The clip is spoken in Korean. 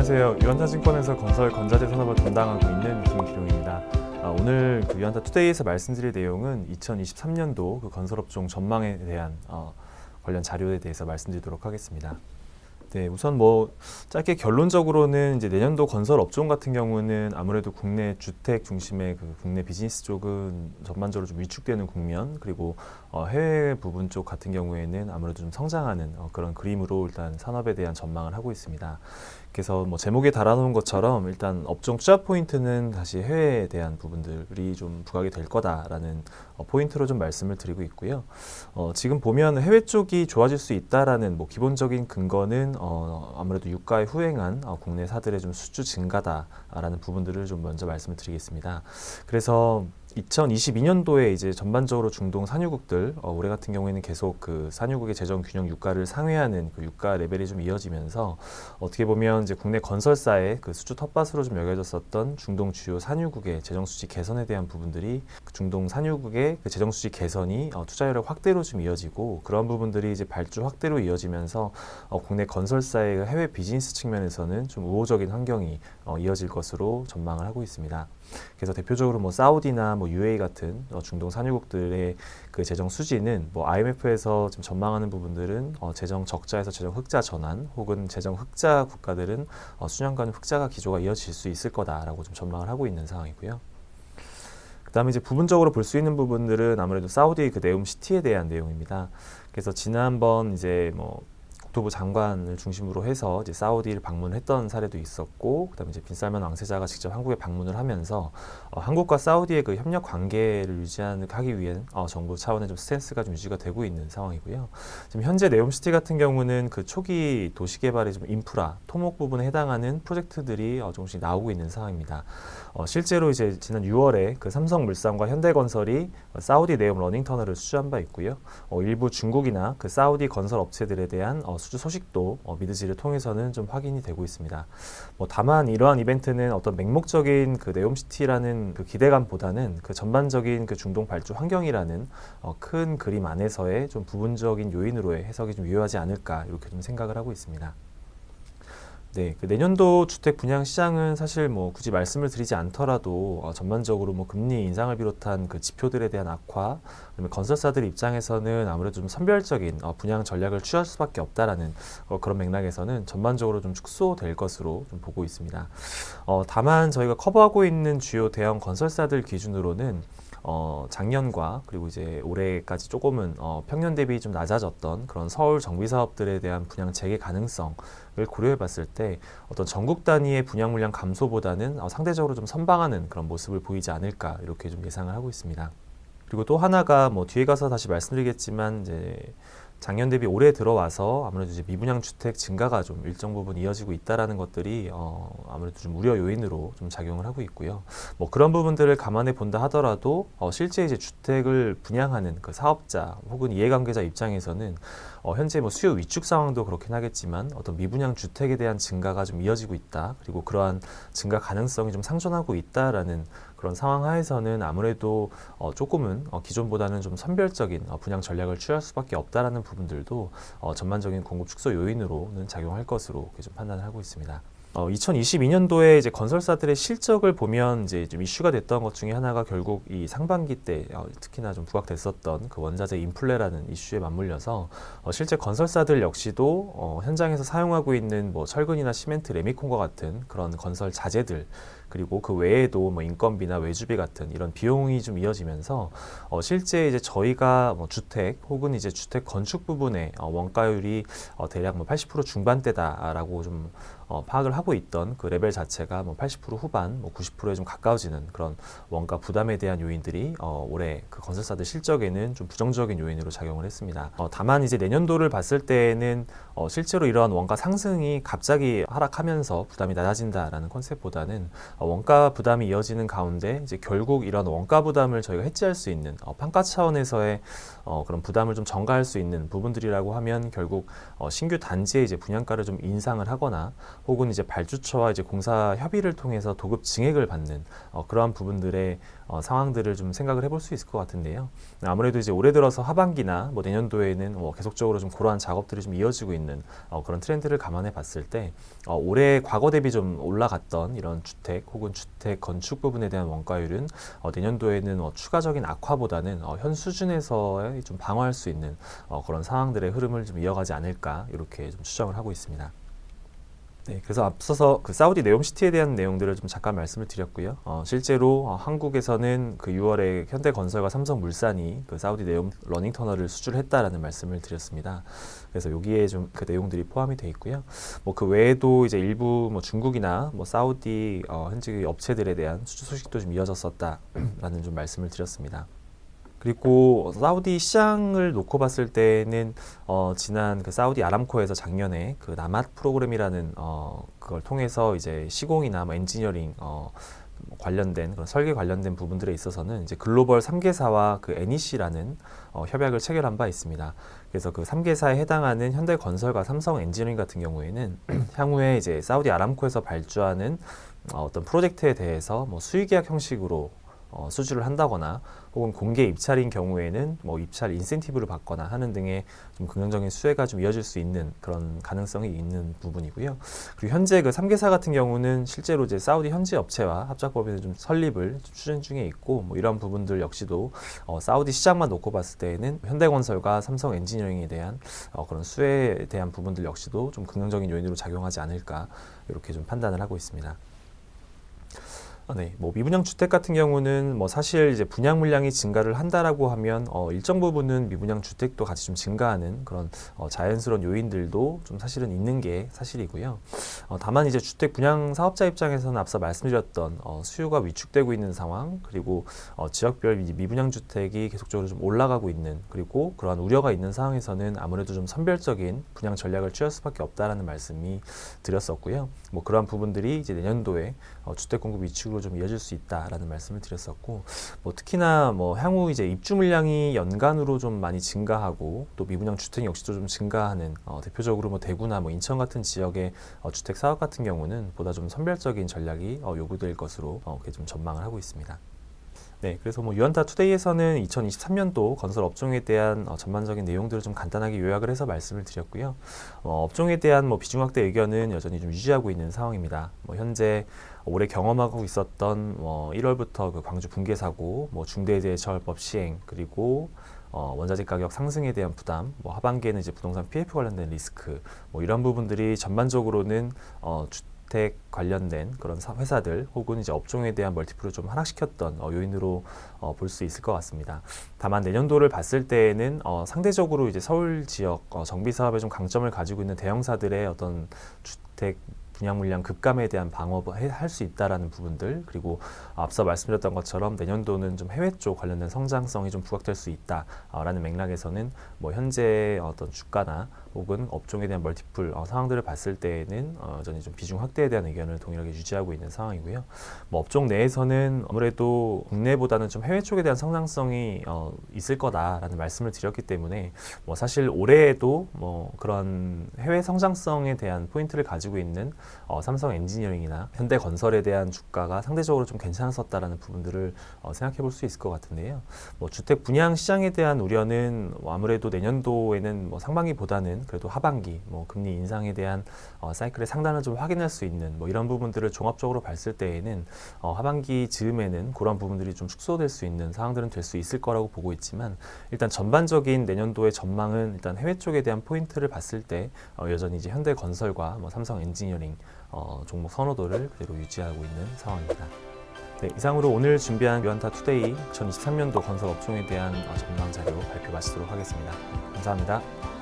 안녕하세요. 유한타증권에서 건설 건자재 산업을 담당하고 있는 김기룡입니다. 아, 오늘 그 유한타 투데이에서 말씀드릴 내용은 2023년도 그 건설업종 전망에 대한 어, 관련 자료에 대해서 말씀드리도록 하겠습니다. 네, 우선 뭐 짧게 결론적으로는 이제 내년도 건설 업종 같은 경우는 아무래도 국내 주택 중심의 그 국내 비즈니스 쪽은 전반적으로 좀 위축되는 국면 그리고 어, 해외 부분 쪽 같은 경우에는 아무래도 좀 성장하는 어, 그런 그림으로 일단 산업에 대한 전망을 하고 있습니다. 그래서 뭐 제목에 달아놓은 것처럼 일단 업종 투자 포인트는 다시 해외에 대한 부분들이 좀 부각이 될 거다라는 어, 포인트로 좀 말씀을 드리고 있고요. 어, 지금 보면 해외 쪽이 좋아질 수 있다라는 뭐 기본적인 근거는 어, 아무래도 유가에 후행한 어, 국내 사들의 좀 수주 증가다라는 부분들을 좀 먼저 말씀을 드리겠습니다. 그래서 2022년도에 이제 전반적으로 중동 산유국들 어, 올해 같은 경우에는 계속 그 산유국의 재정 균형 유가를 상회하는 그 유가 레벨이 좀 이어지면서 어떻게 보면 이제 국내 건설사의 그 수주 텃밭으로 좀 여겨졌었던 중동 주요 산유국의 재정 수지 개선에 대한 부분들이 그 중동 산유국의 그 재정 수지 개선이 어, 투자 여력 확대로 좀 이어지고 그런 부분들이 이제 발주 확대로 이어지면서 어, 국내 건설사의 그 해외 비즈니스 측면에서는 좀 우호적인 환경이 어, 이어질 것으로 전망을 하고 있습니다. 그래서 대표적으로 뭐 사우디나 뭐 UAE 같은 어, 중동 산유국들의 그 재정 수지는 뭐 IMF에서 지금 전망하는 부분들은 어, 재정 적자에서 재정 흑자 전환 혹은 재정 흑자 국가들은 어, 수년간 흑자가 기조가 이어질 수 있을 거다라고 좀 전망을 하고 있는 상황이고요. 그다음에 이제 부분적으로 볼 수 있는 부분들은 아무래도 사우디 그 네움 시티에 대한 내용입니다. 그래서 지난번 이제 뭐 국토부 장관을 중심으로 해서 이제 사우디를 방문했던 사례도 있었고, 그다음에 이제 빈살만 왕세자가 직접 한국에 방문을 하면서 어, 한국과 사우디의 그 협력 관계를 유지하기 위해 어, 정부 차원의 좀 스탠스가 좀 유지가 되고 있는 상황이고요. 지금 현재 네옴시티 같은 경우는 그 초기 도시 개발의 좀 인프라 토목 부분에 해당하는 프로젝트들이 어, 조금씩 나오고 있는 상황입니다. 어, 실제로 이제 지난 6월에 그 삼성물산과 현대건설이 어, 사우디 네옴 러닝 터널을 수주한 바 있고요. 어, 일부 중국이나 그 사우디 건설 업체들에 대한 어, 수주 소식도 어, 미드지를 통해서는 좀 확인이 되고 있습니다. 뭐 다만 이러한 이벤트는 어떤 맹목적인 그 네옴시티라는 그 기대감보다는 그 전반적인 그 중동 발주 환경이라는 어, 큰 그림 안에서의 좀 부분적인 요인으로의 해석이 좀 유효하지 않을까 이렇게 좀 생각을 하고 있습니다. 네, 그 내년도 주택 분양 시장은 사실 뭐 굳이 말씀을 드리지 않더라도 어, 전반적으로 뭐 금리 인상을 비롯한 그 지표들에 대한 악화, 그다음에 건설사들 입장에서는 아무래도 좀 선별적인 어, 분양 전략을 취할 수밖에 없다라는 어, 그런 맥락에서는 전반적으로 좀 축소될 것으로 좀 보고 있습니다. 어, 다만 저희가 커버하고 있는 주요 대형 건설사들 기준으로는 어, 작년과 그리고 이제 올해까지 조금은 어, 평년 대비 좀 낮아졌던 그런 서울 정비 사업들에 대한 분양 재개 가능성을 고려해 봤을 때 어떤 전국 단위의 분양 물량 감소보다는 어, 상대적으로 좀 선방하는 그런 모습을 보이지 않을까 이렇게 좀 예상을 하고 있습니다. 그리고 또 하나가 뭐 뒤에 가서 다시 말씀드리겠지만 이제 작년 대비 올해 들어와서 아무래도 이제 미분양 주택 증가가 좀 일정 부분 이어지고 있다라는 것들이 어 아무래도 좀 우려 요인으로 좀 작용을 하고 있고요. 뭐 그런 부분들을 감안해 본다 하더라도 어 실제 이제 주택을 분양하는 그 사업자 혹은 이해관계자 입장에서는 어 현재 뭐 수요 위축 상황도 그렇긴 하겠지만 어떤 미분양 주택에 대한 증가가 좀 이어지고 있다. 그리고 그러한 증가 가능성이 좀 상존하고 있다라는 그런 상황 하에서는 아무래도 어, 조금은 어, 기존보다는 좀 선별적인 어, 분양 전략을 취할 수밖에 없다라는 부분들도 어, 전반적인 공급 축소 요인으로는 작용할 것으로 좀 판단을 하고 있습니다. 어, 2022년도에 이제 건설사들의 실적을 보면 이제 좀 이슈가 됐던 것 중에 하나가 결국 이 상반기 때 어, 특히나 좀 부각됐었던 그 원자재 인플레라는 이슈에 맞물려서 어, 실제 건설사들 역시도 어, 현장에서 사용하고 있는 뭐 철근이나 시멘트, 레미콘과 같은 그런 건설 자재들 그리고 그 외에도 뭐 인건비나 외주비 같은 이런 비용이 좀 이어지면서 어, 실제 이제 저희가 뭐 주택 혹은 이제 주택 건축 부분에 어, 원가율이 어, 대략 뭐 80% 중반대다라고 좀 어, 파악을 하고 있던 그 레벨 자체가 뭐 80% 후반, 뭐 90%에 좀 가까워지는 그런 원가 부담에 대한 요인들이 어, 올해 그 건설사들 실적에는 좀 부정적인 요인으로 작용을 했습니다. 어, 다만 이제 내년도를 봤을 때에는 어, 실제로 이러한 원가 상승이 갑자기 하락하면서 부담이 낮아진다라는 컨셉보다는 어, 원가 부담이 이어지는 가운데 이제 결국 이런 원가 부담을 저희가 해지할 수 있는 어, 판가 차원에서의 어, 그런 부담을 좀 전가할 수 있는 부분들이라고 하면 결국 어, 신규 단지의 이제 분양가를 좀 인상을 하거나 혹은 이제 발주처와 이제 공사 협의를 통해서 도급 증액을 받는 어, 그러한 부분들의 어, 상황들을 좀 생각을 해볼 수 있을 것 같은데요. 아무래도 이제 올해 들어서 하반기나 뭐 내년도에는 뭐 계속적으로 좀 그러한 작업들이 좀 이어지고 있는 어, 그런 트렌드를 감안해 봤을 때 어, 올해 과거 대비 좀 올라갔던 이런 주택 혹은 주택 건축 부분에 대한 원가율은 어, 내년도에는 어, 추가적인 악화보다는 어, 현 수준에서의 좀 방어할 수 있는 어, 그런 상황들의 흐름을 좀 이어가지 않을까 이렇게 좀 추정을 하고 있습니다. 네, 그래서 앞서서 그 사우디 네옴시티에 대한 내용들을 좀 잠깐 말씀을 드렸고요. 어, 실제로 어, 한국에서는 그 6월에 현대건설과 삼성물산이 그 사우디 네옴 러닝 터널을 수주했다라는 말씀을 드렸습니다. 그래서 여기에 좀 그 내용들이 포함이 돼 있고요. 뭐 그 외에도 이제 일부 뭐 중국이나 뭐 사우디 어, 현지 업체들에 대한 수주 소식도 좀 이어졌었다라는 좀 말씀을 드렸습니다. 그리고 사우디 시장을 놓고 봤을 때는 어, 지난 그 사우디 아람코에서 작년에 그 나맛 프로그램이라는 어, 그걸 통해서 이제 시공이나 뭐 엔지니어링 어, 뭐 관련된 그런 설계 관련된 부분들에 있어서는 이제 글로벌 3개사와 그 NEC라는 어, 협약을 체결한 바 있습니다. 그래서 그 3개사에 해당하는 현대건설과 삼성 엔지니어링 같은 경우에는 향후에 이제 사우디 아람코에서 발주하는 어, 어떤 프로젝트에 대해서 뭐 수의계약 형식으로 어, 수주를 한다거나 혹은 공개 입찰인 경우에는 뭐 입찰 인센티브를 받거나 하는 등의 좀 긍정적인 수혜가 좀 이어질 수 있는 그런 가능성이 있는 부분이고요. 그리고 현재 그 3개사 같은 경우는 실제로 이제 사우디 현지 업체와 합작법인을 좀 설립을 좀 추진 중에 있고 뭐 이런 부분들 역시도 어, 사우디 시장만 놓고 봤을 때에는 현대건설과 삼성 엔지니어링에 대한 어, 그런 수혜에 대한 부분들 역시도 좀 긍정적인 요인으로 작용하지 않을까 이렇게 좀 판단을 하고 있습니다. 아, 네, 뭐 미분양 주택 같은 경우는 뭐 사실 이제 분양 물량이 증가를 한다라고 하면 어, 일정 부분은 미분양 주택도 같이 좀 증가하는 그런 어, 자연스러운 요인들도 좀 사실은 있는 게 사실이고요. 어, 다만 이제 주택 분양 사업자 입장에서는 앞서 말씀드렸던 어, 수요가 위축되고 있는 상황 그리고 어, 지역별 미분양 주택이 계속적으로 좀 올라가고 있는 그리고 그러한 우려가 있는 상황에서는 아무래도 좀 선별적인 분양 전략을 취할 수밖에 없다라는 말씀이 드렸었고요. 뭐 그러한 부분들이 이제 내년도에 어, 주택 공급 위축으로 좀 이어질 수 있다라는 말씀을 드렸었고 뭐 특히나 뭐 향후 이제 입주 물량이 연간으로 좀 많이 증가하고 또 미분양 주택 역시도 좀 증가하는 어, 대표적으로 뭐 대구나 뭐 인천 같은 지역의 어, 주택 사업 같은 경우는 보다 좀 선별적인 전략이 어, 요구될 것으로 어, 이렇게 좀 전망을 하고 있습니다. 네, 그래서 뭐 유한타 투데이에서는 2023년도 건설 업종에 대한 어, 전반적인 내용들을 좀 간단하게 요약을 해서 말씀을 드렸고요. 어, 업종에 대한 뭐 비중 확대 의견은 여전히 좀 유지하고 있는 상황입니다. 뭐 현재 올해 경험하고 있었던 뭐 1월부터 그 광주 붕괴 사고, 뭐 중대재해처벌법 시행 그리고 어, 원자재 가격 상승에 대한 부담, 뭐 하반기에는 이제 부동산 PF 관련된 리스크, 뭐 이런 부분들이 전반적으로는 어, 주 택 관련된 그런 사- 회사들 혹은 이제 업종에 대한 멀티플을 좀 하락시켰던 어, 요인으로 어, 볼수 있을 것 같습니다. 다만 내년도를 봤을 때에는 어, 상대적으로 이제 서울 지역 어, 정비 사업에 좀 강점을 가지고 있는 대형사들의 어떤 주택 분양 물량 급감에 대한 방어를 할수 있다라는 부분들 그리고 앞서 말씀드렸던 것처럼 내년도는 좀 해외 쪽 관련된 성장성이 좀 부각될 수 있다라는 맥락에서는 뭐 현재 어떤 주가나 혹은 업종에 대한 멀티플 어, 상황들을 봤을 때에는 어, 여전히 좀 비중 확대에 대한 의견을 동일하게 유지하고 있는 상황이고요. 뭐 업종 내에서는 아무래도 국내보다는 좀 해외 쪽에 대한 성장성이 어, 있을 거다라는 말씀을 드렸기 때문에 뭐 사실 올해에도 뭐 그런 해외 성장성에 대한 포인트를 가지고 있는 어, 삼성 엔지니어링이나 현대건설에 대한 주가가 상대적으로 좀 괜찮았었다라는 부분들을 어, 생각해 볼 수 있을 것 같은데요. 뭐 주택 분양 시장에 대한 우려는 뭐 아무래도 내년도에는 뭐 상반기보다는 그래도 하반기 뭐 금리 인상에 대한 어, 사이클의 상단을 좀 확인할 수 있는 뭐 이런 부분들을 종합적으로 봤을 때에는 어, 하반기 즈음에는 그런 부분들이 좀 축소될 수 있는 상황들은 될 수 있을 거라고 보고 있지만 일단 전반적인 내년도의 전망은 일단 해외 쪽에 대한 포인트를 봤을 때 어, 여전히 이제 현대건설과 뭐 삼성 엔지니어링 어, 종목 선호도를 그대로 유지하고 있는 상황입니다. 네, 이상으로 오늘 준비한 유한타 투데이 2023년도 건설 업종에 대한 어, 전망 자료 발표 마치도록 하겠습니다. 감사합니다.